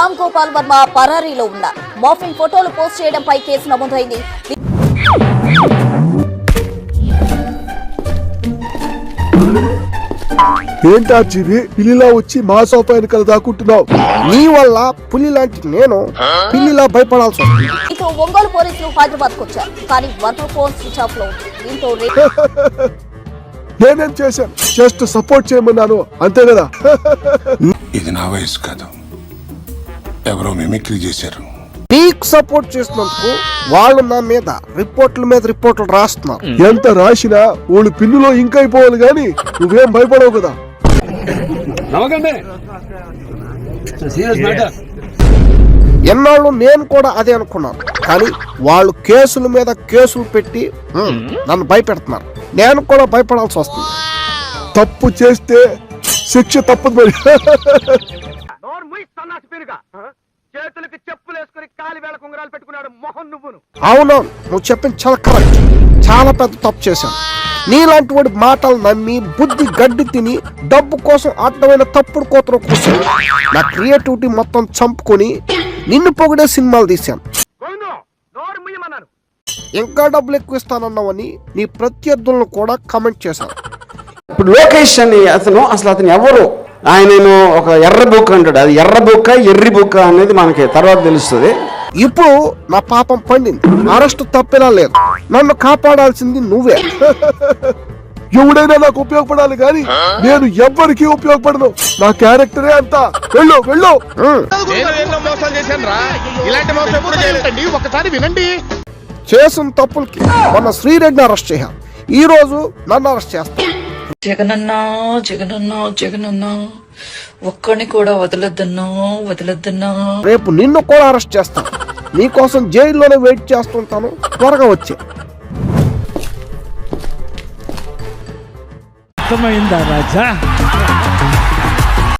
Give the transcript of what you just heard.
రామ్ గోపాల్ వర్మ పరారీలో ఉన్నారు. మార్ఫింగ్ ఫోటోలు పోస్ట్ చేయడంపై కేసు నమోదైంది. ఏంటా చిరి పిల్లిలా వచ్చి మా సోఫా వెనకాల దాక్కుంటున్నావు. నీ వల్ల పులి లాంటి నేను పిల్లిలా భయపడాల్సి వస్తుంది. దీంతో ఒంగోలు పోలీసులు హైదరాబాద్కు వచ్చారు. కానీ వర్మ ఫోన్ స్విచ్ ఆఫ్లో ఉంది. దీంతో నేనేం చేశాను? జస్ట్ సపోర్ట్ చేయమన్నాను. అంతే కదా? ఇది నా వయసు కాదు. ఎవరో మిమిక్రీ చేశారు. నీకు సపోర్ట్ చేసినందుకు వాళ్ళు నా మీద రిపోర్ట్ల మీద రిపోర్ట్లు రాస్తున్నారు. ఎంత రాసినా వాళ్ళు పిన్నులో ఇంకా అయిపోవాలి గాని నువ్వేం భయపడవు కదా. నమ్మకండి సీరియస్ మ్యాటర్ ఎన్నాళ్ళు నేను కూడా అదే అనుకున్నాను. కానీ వాళ్ళు కేసుల మీద కేసులు పెట్టి "హ్మ్, నన్ను భయపెడుతున్నారు. నేను కూడా భయపడాల్సి వస్తుంది. తప్పు చేస్తే శిక్ష తప్పదు మరి. వేసుకుని కాలి వేళ కుంగరాలు పెట్టుకున్నాడు మొహం నువ్వును. అవును నువ్వు చెప్పింది చాలా కరెక్ట్ చాలా పెద్ద తప్పు చేశాను. నీలాంటి వాడి మాటలు నమ్మి బుద్ధి గడ్డి తిని డబ్బు కోసం అడ్డమైన తప్పుడు కోతలు కూర్చొని నా క్రియేటివిటీ మొత్తం చంపుకొని నిన్ను పొగిడే సినిమాలు తీశాను. గోవిందు నోరు ముయ్యమన్నాను ఇంకా డబ్బులు ఎక్కువ ఇస్తానన్నావని నీ ప్రత్యర్థులను కూడా కమెంట్ చేశాను. ఇప్పుడు లోకేష్ అని అతను అసలు అతను ఎవరు? ఆయన ఒక ఎర్ర బుక్ అంటాడు. అది ఎర్ర బుక్క ఎర్రి బుక్క అనేది మనకి తర్వాత తెలుస్తుంది. ఇప్పుడు నా పాపం పండింది. అరెస్ట్ తప్పేలా లేదు. నన్ను కాపాడాల్సింది నువ్వే. ఎవడైనా నాకు ఉపయోగపడాలి కానీ నేను ఎవ్వరికి ఉపయోగపడను. నా క్యారెక్టరే అంతా. వెళ్ళు వెళ్ళు. చేసిన తప్పులకి మొన్న శ్రీరెడ్డిని అరెస్ట్ చేశాను. ఈ రోజు నన్ను అరెస్ట్ చేస్తా జగనన్నా జగనన్నా జగనన్నా ఒక్కడిని కూడా వదలొద్దన్నా వదలొద్దన్నా. రేపు నిన్ను కూడా అరెస్ట్ చేస్తాను. నీకోసం జైల్లోనే వెయిట్ చేస్తుంటాను త్వరగా వచ్చే. అర్థమైందా రాజా?